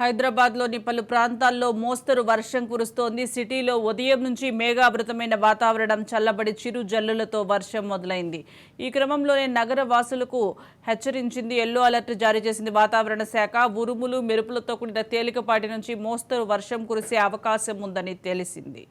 హైదరాబాద్లోని పలు ప్రాంతాల్లో మోస్తరు వర్షం కురుస్తోంది. సిటీలో ఉదయం నుంచి మేఘావృతమైన వాతావరణం చల్లబడి చిరు జల్లులతో వర్షం మొదలైంది. ఈ క్రమంలోనే నగర వాసులకు హెచ్చరించింది. ఎల్లో అలర్ట్ జారీ చేసింది వాతావరణ శాఖ. ఉరుములు మెరుపులతో కూడిన తేలికపాటి నుంచి మోస్తరు వర్షం కురిసే అవకాశం ఉందని తెలిసింది.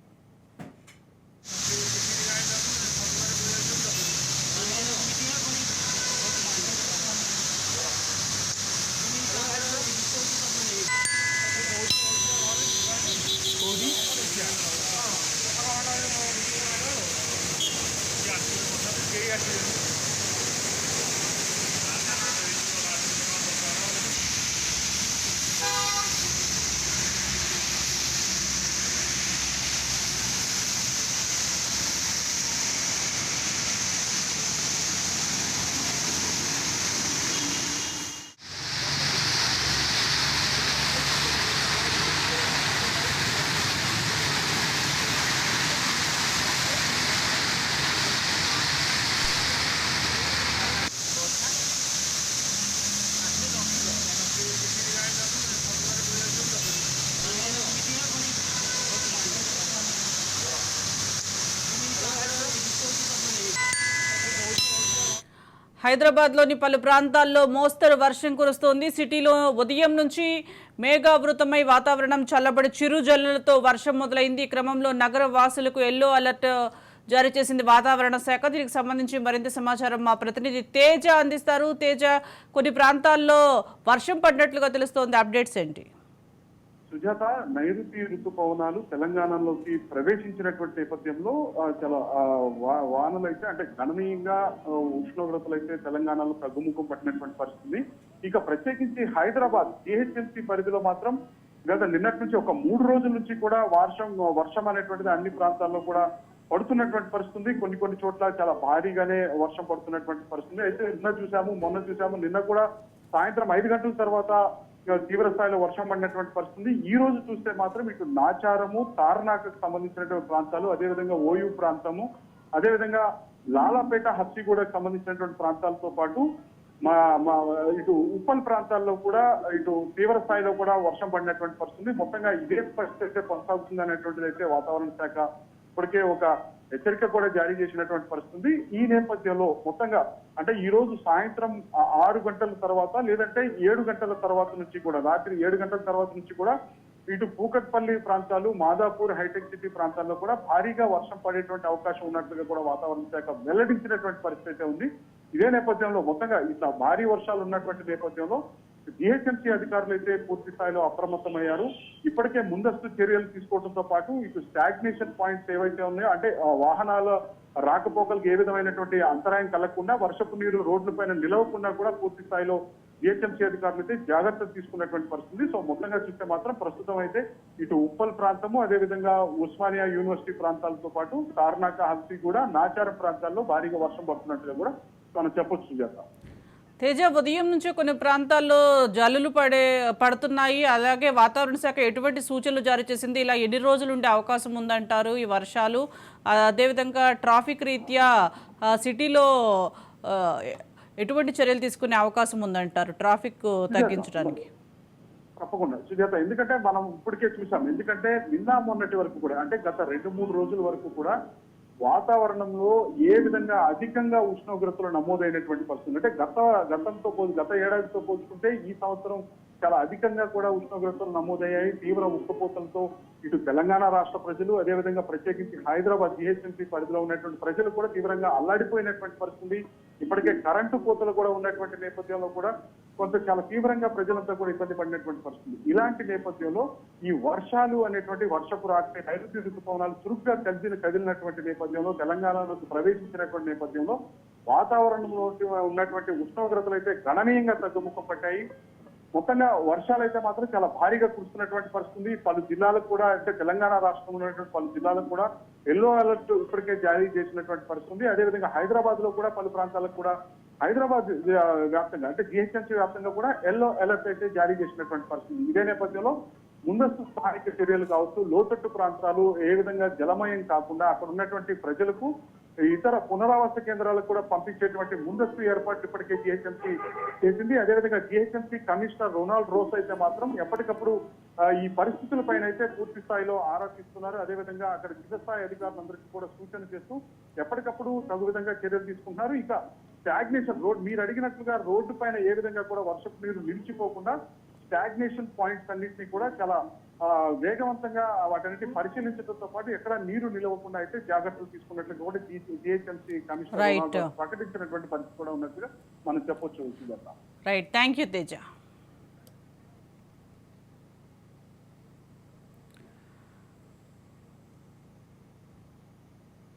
హైదరాబాద్లోని పలు ప్రాంతాల్లో మోస్తరు వర్షం కురుస్తోంది. సిటీలో ఉదయం నుంచి మేఘావృతమై వాతావరణం చల్లబడి చిరు జల్లులతో వర్షం మొదలైంది. ఈ క్రమంలో నగర వాసులకు ఎల్లో అలర్ట్ జారీ చేసింది వాతావరణ శాఖ. దీనికి సంబంధించి మరింత సమాచారం మా ప్రతినిధి తేజ అందిస్తారు. తేజ కొన్ని ప్రాంతాల్లో వర్షం పడినట్లుగా తెలుస్తోంది. అప్డేట్స్ ఏంటి? సుజాత నైరుతి ఋతుపవనాలు తెలంగాణలోకి ప్రవేశించినటువంటి నేపథ్యంలో చాలా వా- వానలు అయితే అంటే గణనీయంగా ఉష్ణోగ్రతలు అయితే తెలంగాణలో తగ్గుముఖం పట్టినటువంటి పరిస్థితి ఇక ప్రత్యేకించి హైదరాబాద్ జిహెచ్ఎంసీ పరిధిలో మాత్రం గత నిన్నటి నుంచి ఒక మూడు రోజుల నుంచి కూడా వర్షం వర్షం అనేటువంటిది అన్ని ప్రాంతాల్లో కూడా పడుతున్నటువంటి పరిస్థితి కొన్ని కొన్ని చోట్ల చాలా భారీగానే వర్షం పడుతున్నటువంటి పరిస్థితి అయితే నిన్న చూసాము మొన్న చూసాము నిన్న కూడా సాయంత్రం ఐదు గంటల తర్వాత తీవ్ర స్థాయిలో వర్షం పడినటువంటి పరిస్థితి ఈ రోజు చూస్తే మాత్రం ఇటు నాచారము తార్నాకకు సంబంధించినటువంటి ప్రాంతాలు అదేవిధంగా ఓయూ ప్రాంతము అదేవిధంగా లాలాపేట హస్తిగూడకు సంబంధించినటువంటి ప్రాంతాలతో పాటు మా మా ఇటు ఉప్పల్ ప్రాంతాల్లో కూడా ఇటు తీవ్ర స్థాయిలో కూడా వర్షం పడినటువంటి పరిస్థితి మొత్తంగా ఇదే పరిస్థితి అయితే కొనసాగుతుంది అనేటువంటిది అయితే వాతావరణ శాఖ ఇప్పటికే ఒక హెచ్చరిక కూడా జారీ చేసినటువంటి పరిస్థితి ఈ నేపథ్యంలో మొత్తంగా అంటే ఈ రోజు సాయంత్రం ఆరు గంటల తర్వాత లేదంటే ఏడు గంటల తర్వాత నుంచి కూడా రాత్రి ఏడు గంటల తర్వాత నుంచి కూడా ఇటు పూకట్పల్లి ప్రాంతాలు మాదాపూర్ హైటెక్ సిటీ ప్రాంతాల్లో కూడా భారీగా వర్షం పడేటువంటి అవకాశం ఉన్నట్లుగా కూడా వాతావరణ శాఖ వెల్లడించినటువంటి పరిస్థితి ఉంది. ఇదే నేపథ్యంలో మొత్తంగా ఇట్లా భారీ వర్షాలు ఉన్నటువంటి నేపథ్యంలో జిహెచ్ఎంసీ అధికారులు అయితే పూర్తి స్థాయిలో అప్రమత్తమయ్యారు. ఇప్పటికే ముందస్తు చర్యలు తీసుకోవడంతో పాటు ఇటు స్టాగ్నేషన్ పాయింట్స్ ఏవైతే ఉన్నాయో అంటే వాహనాల రాకపోకలకు ఏ విధమైనటువంటి అంతరాయం కలగకుండా వర్షపు నీరు రోడ్లపైన నిలవకుండా కూడా పూర్తి స్థాయిలో జిహెచ్ఎంసీ అధికారులు అయితే జాగ్రత్తలు తీసుకున్నటువంటి పరిస్థితి. సో మొత్తంగా చూస్తే మాత్రం ప్రస్తుతం అయితే ఇటు ఉప్పల్ ప్రాంతము అదేవిధంగా ఉస్మానియా యూనివర్సిటీ ప్రాంతాలతో పాటు కార్నాక హల్సీ కూడా నాచారం ప్రాంతాల్లో భారీగా వర్షం పడుతున్నట్టుగా కూడా మనం చెప్పొచ్చు సుజాత. తేజ ఉదయం నుంచి కొన్ని ప్రాంతాల్లో జల్లులు పడే పడుతున్నాయి. అలాగే వాతావరణ శాఖ ఎటువంటి సూచనలు జారీ చేసింది? ఇలా ఎన్ని రోజులు ఉండే అవకాశం ఉందంటారు ఈ వర్షాలు? అదేవిధంగా ట్రాఫిక్ రీత్యా సిటీలో ఎటువంటి చర్యలు తీసుకునే అవకాశం ఉందంటారు ట్రాఫిక్ తగ్గించడానికి? తప్పకుండా. సుజాత ఎందుకంటే మనం ఇప్పటికే చూసాం. ఎందుకంటే నిన్న మొన్నటి వరకు కూడా అంటే గత రెండు మూడు రోజుల వరకు కూడా వాతావరణంలో ఏ విధంగా అధికంగా ఉష్ణోగ్రతలు నమోదైనటువంటి పరిస్థితులు? అంటే గత గతంతో పోల్చి గత ఏడాదితో పోల్చుకుంటే ఈ సంవత్సరం చాలా అధికంగా కూడా ఉష్ణోగ్రతలు నమోదయ్యాయి. తీవ్ర ఉక్కపోతలతో ఇటు తెలంగాణ రాష్ట్ర ప్రజలు అదేవిధంగా ప్రత్యేకించి హైదరాబాద్ జిహెచ్ఎంసీ పరిధిలో ఉన్నటువంటి ప్రజలు కూడా తీవ్రంగా అల్లాడిపోయినటువంటి పరిస్థితి ఇప్పటికే కరెంటు కోతలు కూడా ఉన్నటువంటి నేపథ్యంలో కూడా కొంత చాలా తీవ్రంగా ప్రజలంతా కూడా ఇబ్బంది పడినటువంటి పరిస్థితి ఇలాంటి నేపథ్యంలో ఈ వర్షాలు అనేటువంటి వర్షపు రాకపోతే నైరుతి ఋతుపవనాలు చురుగ్గా కదిలిన కదిలినటువంటి నేపథ్యంలో తెలంగాణలోకి ప్రవేశించినటువంటి నేపథ్యంలో వాతావరణంలో ఉన్నటువంటి ఉష్ణోగ్రతలు అయితే గణనీయంగా తగ్గుముఖం పట్టాయి. మొత్తంగా వర్షాలు అయితే మాత్రం చాలా భారీగా కురుస్తున్నటువంటి పరిస్థితి పలు జిల్లాలకు కూడా అంటే తెలంగాణ రాష్ట్రంలో ఉన్నటువంటి పలు జిల్లాలకు కూడా ఎల్లో అలర్ట్ ఇప్పటికే జారీ చేసినటువంటి పరిస్థితి అదేవిధంగా హైదరాబాద్లో కూడా పలు ప్రాంతాలకు కూడా హైదరాబాద్ వ్యాప్తంగా అంటే జిహెచ్ఎంసీ వ్యాప్తంగా కూడా ఎల్లో అలర్ట్ అయితే జారీ చేసినటువంటి పరిస్థితి ఇదే నేపథ్యంలో ముందస్తు స్థానిక చర్యలు కావచ్చు. లోతట్టు ప్రాంతాలు ఏ విధంగా జలమయం కాకుండా అక్కడ ఉన్నటువంటి ప్రజలకు ఇతర పునరావాస కేంద్రాలకు కూడా పంపించేటువంటి ముందస్తు ఏర్పాట్లు ఇప్పటికే జిహెచ్ఎంసీ చేసింది. అదేవిధంగా జిహెచ్ఎంసీ కమిషనర్ రొనాల్డ్ రోస్ అయితే మాత్రం ఎప్పటికప్పుడు ఈ పరిస్థితుల పైన అయితే పూర్తి స్థాయిలో ఆరా తీస్తున్నారు అదేవిధంగా అక్కడ కింద స్థాయి అధికారులందరికీ కూడా సూచన చేస్తూ ఎప్పటికప్పుడు తగు విధంగా చర్యలు తీసుకుంటున్నారు. ఇక స్టాగ్నేషన్ రోడ్ మీరు అడిగినట్లుగా రోడ్డు పైన ఏ విధంగా కూడా వర్షపు నీరు నిలిచిపోకుండా స్టాగ్నేషన్ పాయింట్స్ అన్నింటినీ కూడా చాలా వేగవంతంగా వాటన్నిటి పరిశీలించడంతో పాటు ఎక్కడ నీరు నిలవకుండా అయితే జాగ్రత్తలు తీసుకున్నట్లు కూడా జిహెచ్ఎంసీ కమిషనర్ ప్రకటించినటువంటి పరిస్థితి కూడా ఉన్నట్టుగా మనం చెప్పొచ్చు రైట్ థ్యాంక్ యూ తేజ